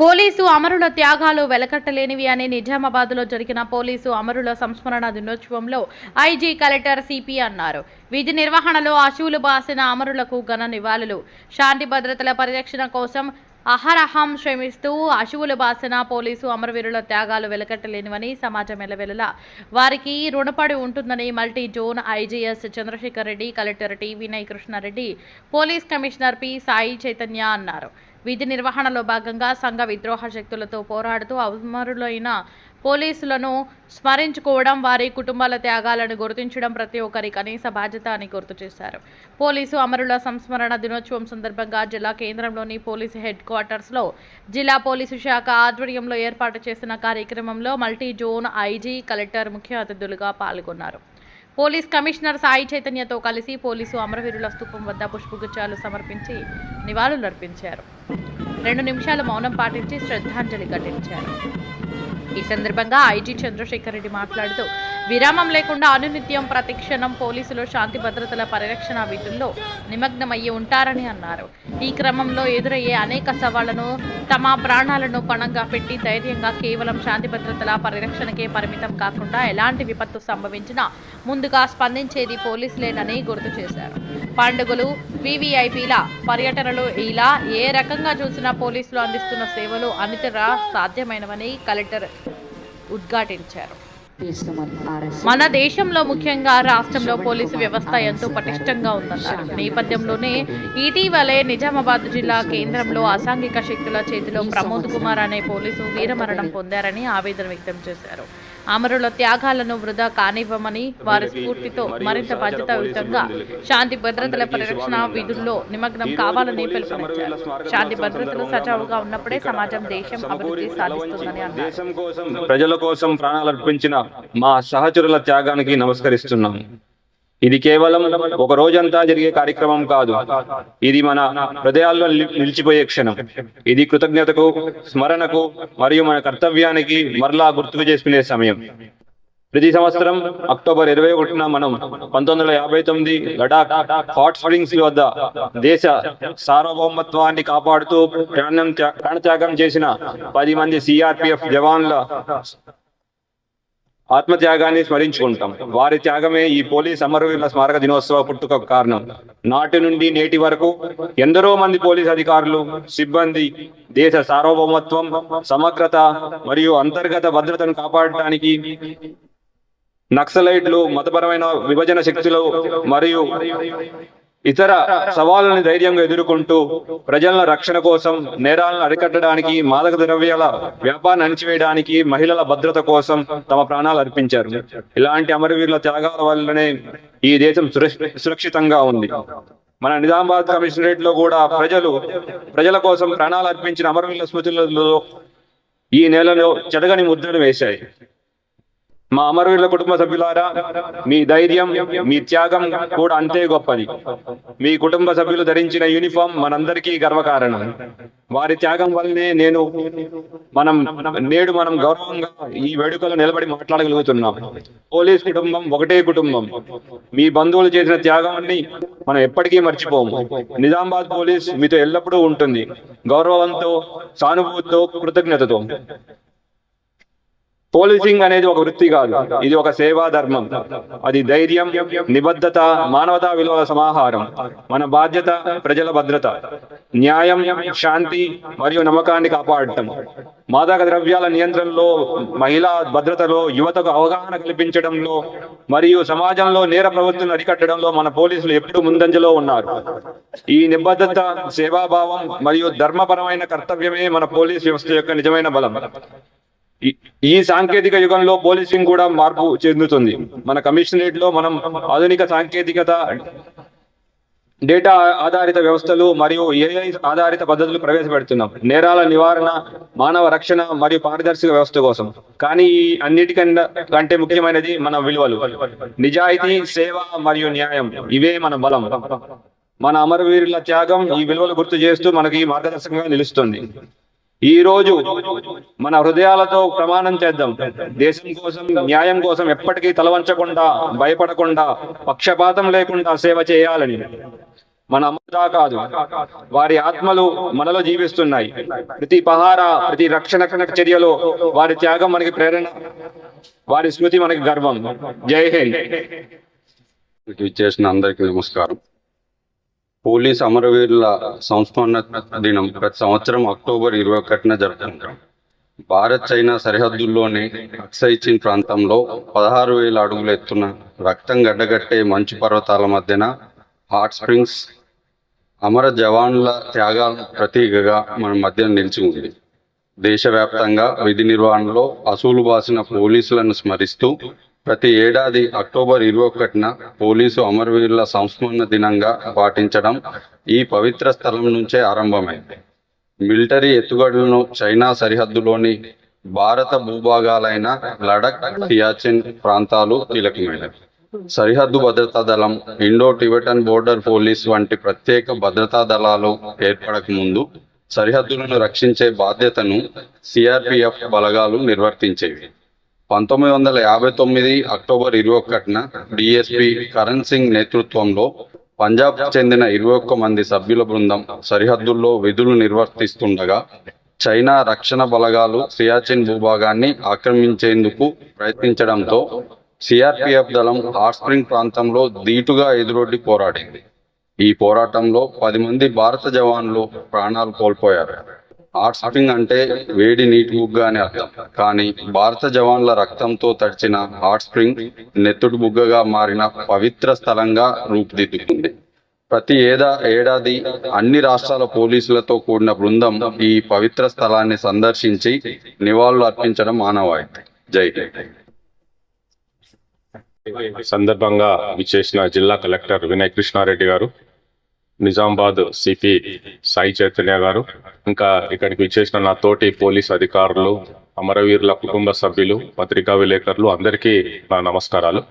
Police అమరుల త్యాగాలు వెలకట్టలేనివి అని నిజామాబాద్లో జరిగిన పోలీసు అమరుల సంస్మరణ దినోత్సవంలో ఐజీ కలెక్టర్ సిపి అన్నారు. విధి నిర్వహణలో అశువులు బాసిన అమరులకు ఘన నివాళులు. శాంతి భద్రతల పరిరక్షణ కోసం అహరహం శ్రమిస్తూ అశువులు బాసిన పోలీసు అమరవీరుల త్యాగాలు వెలకట్టలేనివని సమాజం ఎలవెలలా వారికి రుణపడి ఉంటుందని multi zone IGs Chandrasekhar Reddy collector T Vinay Krishna Reddy police commissioner P Sai Chaitanya అన్నారు. విధి నిర్వహణలో భాగంగా సంఘ విద్రోహ శక్తులతో పోరాడుతూ అవమరులైన పోలీసులను స్మరించుకోవడం వారి కుటుంబాల త్యాగాలను గుర్తించడం ప్రతి ఒక్కరి కనీస బాధ్యత అని గుర్తు చేశారు. పోలీసు అమరుల సంస్మరణ దినోత్సవం సందర్భంగా జిల్లా కేంద్రంలోని పోలీసు హెడ్ క్వార్టర్స్లో జిల్లా పోలీసు శాఖ ఆధ్వర్యంలో ఏర్పాటు చేసిన కార్యక్రమంలో మల్టీ జోన్ ఐజీ కలెక్టర్ ముఖ్య అతిథులుగా పాల్గొన్నారు. పోలీస్ కమిషనర్ సాయి చైతన్యతో కలిసి పోలీసు అమరవీరుల స్థూపం వద్ద పుష్పగుచ్చాలు సమర్పించి నివాళులర్పించారు. రెండు నిమిషాల మౌనం పాటించి శ్రద్ధాంజలి ఘటించారు. ఈ సందర్భంగా ఐజీ చంద్రశేఖర్ రెడ్డి మాట్లాడుతూ విరామం లేకుండా అనునిత్యం ప్రతిక్షణం పోలీసులు శాంతి భద్రతల పరిరక్షణ విధుల్లో నిమగ్నమయ్యి ఉంటారని అన్నారు. ఈ క్రమంలో ఎదురయ్యే అనేక సవాళ్ళను తమ ప్రాణాలను పణంగా పెట్టి ధైర్యంగా కేవలం శాంతి భద్రతల పరిరక్షణకే పరిమితం కాకుండా ఎలాంటి విపత్తు సంభవించినా ముందుగా స్పందించేది పోలీసులేనని గుర్తు చేశారు. పండుగలు వివిఐపీల పర్యటనలు ఇలా ఏ రకంగా చూసినా పోలీసులు అందిస్తున్న సేవలు అనితర సాధ్యమైనవని కలెక్టర్ ఉద్ఘాటించారు. మన దేశంలో ముఖ్యంగా రాష్ట్రంలో పోలీసు వ్యవస్థ ఎంతో పటిష్టంగా ఉందన్నారు. నేపథ్యంలోనే ఇటీవలే నిజామాబాద్ జిల్లా కేంద్రంలో అసాంఘిక శక్తుల చేతిలో ప్రమోద్ కుమార్ అనే పోలీసు వీరమరణం పొందారని ఆవేదన వ్యక్తం చేశారు. అమరుల త్యాగాలను వృధా కానివ్వమని వారి స్ఫూర్తితో మరింత బాధ్యతాయుతంగా శాంతి భద్రతల పరిరక్షణ విధుల్లో నిమగ్నం కావాలని పిలుపునిచ్చారు. శాంతి భద్రతలు సజావుగా ఉన్నప్పుడే సమాజం దేశం అభివృద్ధి సాధిస్తుందని అన్నారు. దేశం కోసం ప్రజల కోసం ప్రాణాలు అర్పించిన మా సహచరుల త్యాగానికి నమస్కరిస్తున్నాం. ఇది కేవలం ఒక రోజంతా జరిగే కార్యక్రమం కాదు. ఇది మన హృదయాల్లో నిలిచిపోయే క్షణం. ఇది కృతజ్ఞతకు స్మరణకు మరియు మన కర్తవ్యానికి మరలా గుర్తుకు చేసుకునే సమయం. ప్రతి సంవత్సరం అక్టోబర్ ఇరవై ఒకటిన మనం పంతొమ్మిది వందల యాభై తొమ్మిది లడాక్ హాట్ స్ప్రింగ్స్ వద్ద దేశ సార్వభౌమత్వాన్ని కాపాడుతూ ప్రాణం త్యా- ప్రాణత్యాగం చేసిన పది మంది సిఆర్పిఎఫ్ జవాన్ల ఆత్మత్యాగాన్ని స్మరించుకుంటాం. వారి త్యాగమే ఈ పోలీస్ అమరవీరుల స్మారక దినోత్సవ పుట్టుక కారణం. నాటి నుండి నేటి వరకు ఎందరో మంది పోలీస్ అధికారులు సిబ్బంది దేశ సార్వభౌమత్వం సమగ్రత మరియు అంతర్గత భద్రతను కాపాడటానికి నక్సలైట్లు మతపరమైన విభజన శక్తులు మరియు ఇతర సవాళ్ళని ధైర్యంగా ఎదుర్కొంటూ ప్రజల రక్షణ కోసం నేరాలను అరికట్టడానికి మాదక ద్రవ్యాల వ్యాపారాన్ని అణిచివేయడానికి మహిళల భద్రత కోసం తమ ప్రాణాలు అర్పించారు. ఇలాంటి అమరవీరుల త్యాగాల వల్లనే ఈ దేశం సురక్షితంగా ఉంది. మన నిజామాబాద్ కమిషనరేట్లో కూడా ప్రజలు ప్రజల కోసం ప్రాణాలు అర్పించిన అమరవీరుల స్మృతులలో ఈ నెలలో చెడగని ముద్రను వేశాయి. మా అమరవీరుల కుటుంబ సభ్యులారా మీ ధైర్యం మీ త్యాగం కూడా అంతే గొప్పది. మీ కుటుంబ సభ్యులు ధరించిన యూనిఫామ్ మనందరికీ గర్వకారణం. వారి త్యాగం వల్లనే నేను మనం నేడు మనం గౌరవంగా ఈ వేడుకలో నిలబడి మాట్లాడగలుగుతున్నాం. పోలీస్ కుటుంబం ఒకటే కుటుంబం. మీ బంధువులు చేసిన త్యాగాన్ని మనం ఎప్పటికీ మర్చిపోము. నిజామాబాద్ పోలీస్ మీతో ఎల్లప్పుడూ ఉంటుంది. గౌరవంతో సానుభూతితో కృతజ్ఞతతో. పోలీసింగ్ అనేది ఒక వృత్తి కాదు. ఇది ఒక సేవా ధర్మం. అది ధైర్యం నిబద్ధత మానవతా విలువల సమాహారం. మన బాధ్యత ప్రజల భద్రత. న్యాయం శాంతి మరియు నమ్మకాన్ని కాపాడటం. మాదక ద్రవ్యాల నియంత్రణలో మహిళా భద్రతలో యువతకు అవగాహన కల్పించడంలో మరియు సమాజంలో నేర ప్రవృత్తులను అరికట్టడంలో మన పోలీసులు ఎప్పుడూ ముందంజలో ఉన్నారు. ఈ నిబద్ధత సేవాభావం మరియు ధర్మపరమైన కర్తవ్యమే మన పోలీస్ వ్యవస్థ యొక్క నిజమైన బలం. ఈ- సాంకేతిక యుగంలో పోలీసింగ్ కూడా మార్పు చెందుతుంది. మన కమిషనరేట్లో మనం ఆధునిక సాంకేతికత డేటా ఆధారిత వ్యవస్థలు మరియు ఏఐ ఆధారిత పద్ధతులు ప్రవేశపెడుతున్నాం. నేరాల నివారణ మానవ రక్షణ మరియు పారదర్శక వ్యవస్థ కోసం. కానీ ఈ అన్నిటికన్నా కంటే ముఖ్యమైనది మన విలువలు. నిజాయితీ సేవ మరియు న్యాయం. ఇవే మన బలం. మన అమరవీరుల త్యాగం ఈ విలువలు గుర్తు చేస్తూ మనకి మార్గదర్శకంగా నిలుస్తుంది. ఈ రోజు మన హృదయాలతో ప్రమాణం చేద్దాం. దేశం కోసం న్యాయం కోసం ఎప్పటికీ తలవంచకుండా భయపడకుండా పక్షపాతం లేకుండా సేవ చేయాలని. మన అమృతా కాదు వారి ఆత్మలు మనలో జీవిస్తున్నాయి. ప్రతి పహార ప్రతి రక్షణ చర్యలో వారి త్యాగం మనకి ప్రేరణ వారి స్మృతి మనకి గర్వం. జై హింద్. చేసిన అందరికీ నమస్కారం. పోలీస్ అమరవీరుల సంస్మరణ దినం ప్రతి సంవత్సరం అక్టోబర్ ఇరవై ఒకటిన జరుగుతుంది భారత్ చైనా సరిహద్దుల్లోని అక్సైచిన్ ప్రాంతంలో పదహారు వేల అడుగులు ఎత్తున రక్తం గడ్డగట్టే మంచు పర్వతాల మధ్యన హాట్ స్ప్రింగ్స్ అమర జవాన్ల త్యాగాల ప్రతీకగా మన మధ్య నిలిచి ఉంది. దేశవ్యాప్తంగా విధి నిర్వహణలో అసూలు బాసిన పోలీసులను స్మరిస్తూ ప్రతి ఏడాది అక్టోబర్ ఇరవై ఒకటిన పోలీసు అమరవీరుల సంస్మరణ దినంగా పాటించడం ఈ పవిత్ర స్థలం నుంచే ఆరంభమైంది. మిలిటరీ ఎత్తుగడలను చైనా సరిహద్దులోని భారత భూభాగాలైన లడక్ సియాచిన్ ప్రాంతాలు కీలకమైనవి. సరిహద్దు భద్రతా దళం ఇండో టిబెటన్ బోర్డర్ పోలీస్ వంటి ప్రత్యేక భద్రతా దళాలు ఏర్పడక ముందు సరిహద్దులను రక్షించే బాధ్యతను సిఆర్పిఎఫ్ బలగాలు నిర్వర్తించేవి. పంతొమ్మిది వందల యాభై తొమ్మిది అక్టోబర్ ఇరవై ఒకటిన డిఎస్పి కరణ్ సింగ్ నేతృత్వంలో పంజాబ్ చెందిన ఇరవై ఒక్క మంది సభ్యుల బృందం సరిహద్దుల్లో విధులు నిర్వర్తిస్తుండగా చైనా రక్షణ బలగాలు సియాచిన్ భూభాగాన్ని ఆక్రమించేందుకు ప్రయత్నించడంతో సిఆర్పిఎఫ్ దళం హాట్ స్ప్రింగ్ ప్రాంతంలో ధీటుగా ఎదురొడ్డి పోరాడింది. ఈ పోరాటంలో పది మంది భారత జవాన్లు ప్రాణాలు కోల్పోయారు. హాట్ అంటే వేడి నీటి బుగ్గ అని అర్థం. కానీ భారత జవాన్ల రక్తంతో తడిచిన హాట్ స్ప్రింగ్ నెత్తుడు బుగ్గగా మారిన పవిత్ర స్థలంగా రూపుదిద్దుకుంది ప్రతి ఏదా ఏడాది అన్ని రాష్ట్రాల పోలీసులతో కూడిన బృందం ఈ పవిత్ర స్థలాన్ని సందర్శించి నివాళులు అర్పించడం మానవాయితీ. జై సందర్భంగా విచ్చేసిన జిల్లా కలెక్టర్ వినయ్ కృష్ణారెడ్డి గారు నిజామాబాద్ సిపి సాయి చైతన్య గారు. ఇంకా ఇక్కడికి విచ్చేసిన నా తోటి పోలీస్ అధికారులు అమరవీరుల కుటుంబ సభ్యులు పత్రికా విలేకరులు అందరికీ నా నమస్కారాలు.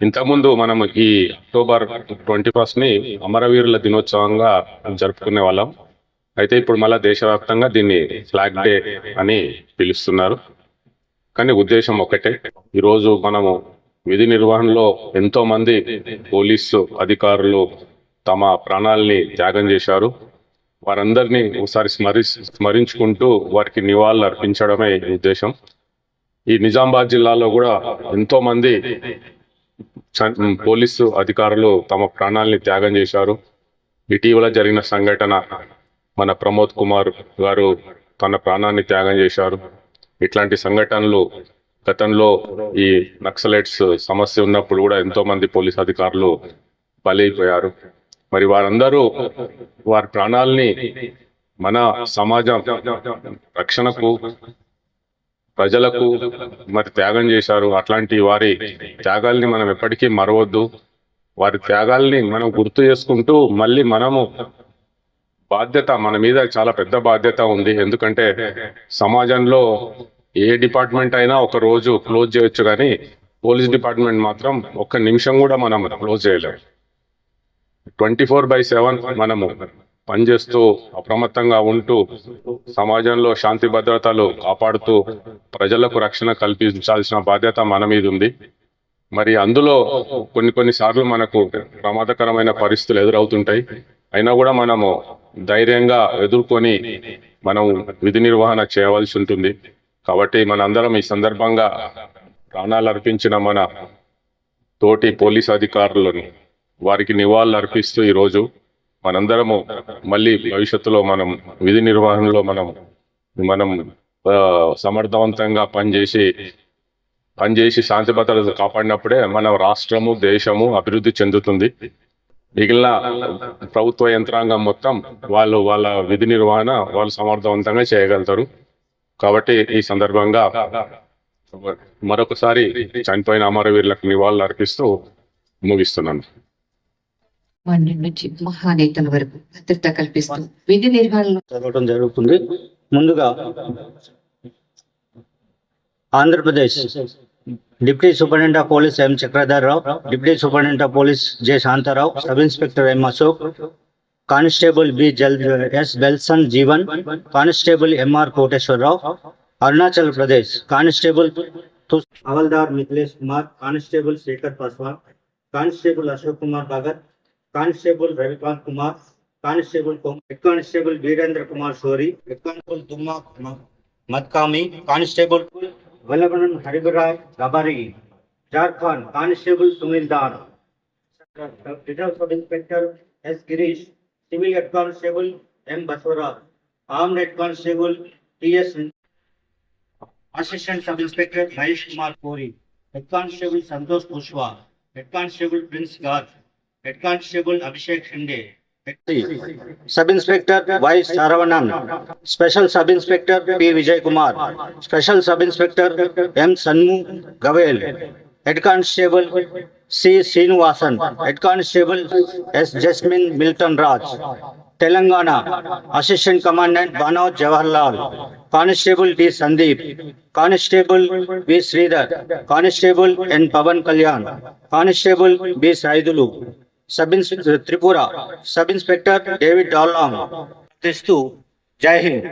ఇంతకుముందు మనం ఈ అక్టోబర్ ట్వంటీ ఫస్ట్ని అమరవీరుల దినోత్సవంగా జరుపుకునే వాళ్ళం. అయితే ఇప్పుడు మళ్ళా దేశవ్యాప్తంగా దీన్ని ఫ్లాగ్ డే అని పిలుస్తున్నారు. కానీ ఉద్దేశం ఒకటే ఈరోజు మనము విధి నిర్వహణలో ఎంతో మంది పోలీసు అధికారులు తమ ప్రాణాలని త్యాగం చేశారు. వారందరినీ ఒకసారి స్మరి స్మరించుకుంటూ వారికి నివాళులు అర్పించడమే ఉద్దేశం. ఈ నిజామాబాద్ జిల్లాలో కూడా ఎంతోమంది చ- పోలీసు అధికారులు తమ ప్రాణాలని త్యాగం చేశారు. ఇటీవల జరిగిన సంఘటన మన ప్రమోద్ కుమార్ గారు తన ప్రాణాన్ని త్యాగం చేశారు. ఇట్లాంటి సంఘటనలు గతంలో ఈ నక్సలైట్స్ సమస్య ఉన్నప్పుడు కూడా ఎంతో మంది పోలీస్ అధికారులు బలైపోయారు. మరి వారందరూ వారి ప్రాణాలని మన సమాజం రక్షణకు ప్రజలకు మరి త్యాగం చేశారు. అట్లాంటి వారి త్యాగాల్ని మనం ఎప్పటికీ మరవద్దు. వారి త్యాగాల్ని మనం గుర్తు చేసుకుంటూ మళ్ళీ మనము బాధ్యత మన మీద చాలా పెద్ద బాధ్యత ఉంది. ఎందుకంటే సమాజంలో ఏ డిపార్ట్మెంట్ అయినా ఒక రోజు క్లోజ్ చేయొచ్చు కానీ పోలీస్ డిపార్ట్మెంట్ మాత్రం ఒక్క నిమిషం కూడా మనం క్లోజ్ చేయలేము. ట్వంటీ ఫోర్ బై సెవెన్ మనము పనిచేస్తూ అప్రమత్తంగా ఉంటూ సమాజంలో శాంతి భద్రతలు కాపాడుతూ ప్రజలకు రక్షణ కల్పించాల్సిన బాధ్యత మన మీద ఉంది. మరి అందులో కొన్ని కొన్ని సార్లు మనకు ప్రమాదకరమైన పరిస్థితులు ఎదురవుతుంటాయి. అయినా కూడా మనము ధైర్యంగా ఎదుర్కొని మనం విధి నిర్వహణ చేయవలసి ఉంటుంది. కాబట్టి మనందరం ఈ సందర్భంగా ప్రాణాలు అర్పించిన మన తోటి పోలీస్ అధికారులను వారికి నివాళులు అర్పిస్తూ ఈరోజు మనందరము మళ్ళీ భవిష్యత్తులో మనం విధి నిర్వహణలో మనం మనం సమర్థవంతంగా పనిచేసి పనిచేసి శాంతి భద్రత కాపాడినప్పుడే మన రాష్ట్రము దేశము అభివృద్ధి చెందుతుంది. మిగిలిన ప్రభుత్వ యంత్రాంగం మొత్తం వాళ్ళు వాళ్ళ విధి నిర్వహణ వాళ్ళు సమర్థవంతంగా చేయగలుగుతారు. కాబట్టి ఈ సందర్భంగా మరొకసారి చనిపోయిన అమరవీరులకు నివాళులు అర్పిస్తూ ముగిస్తున్నాను. నుంచి మహానేతల వరకు భద్రత కల్పిస్తూ విధి నిర్వహణలో చదవటం జరుగుతుంది. ముందుగా Andhra Pradesh deputy superintendent of police M. Chakradhar Rao deputy superintendent of police J. Shantha Rao sub inspector M. Ashok constable B. Jal. S. బెల్సన్ Jeevan constable M R Koteswara Rao Arunachal Pradesh constable havildar havildar Mithilesh Kumar constable Shekhar Paswan constable Ashok Kumar Bhagat constable Ravikant Kumar constable head constable Virendra Kumar sorry head constable ತುಮ್ಮ ಮತ್ಕಾಮಿ constable वल्लभन हरिभराय गबारी Jharkhand constable Sunil Dar return sub inspector S Girish civil head constable M Basavaraj arm head constable T assistant sub inspector Mahesh Kumar Kori head constable Santosh Kushwaha head constable Prince Garg Prince Garg, Head Constable Abhishek Shinde, Sub Inspector Y. Saravanan, Special Sub Inspector P. Vijay Kumar, Special Sub Inspector M. Sanmu Gavel, Head Constable C. Srinivasan, Head Constable S. Jasmine Milton Raj, Telangana, Assistant Commandant Banoj Jawaharlal, Constable D. Sandeep, Constable V. Sridhar, Constable N. Pavan Kalyan, Constable सब Tripura sub inspector David डॉलॉन्ग तेस्तु जय हिंद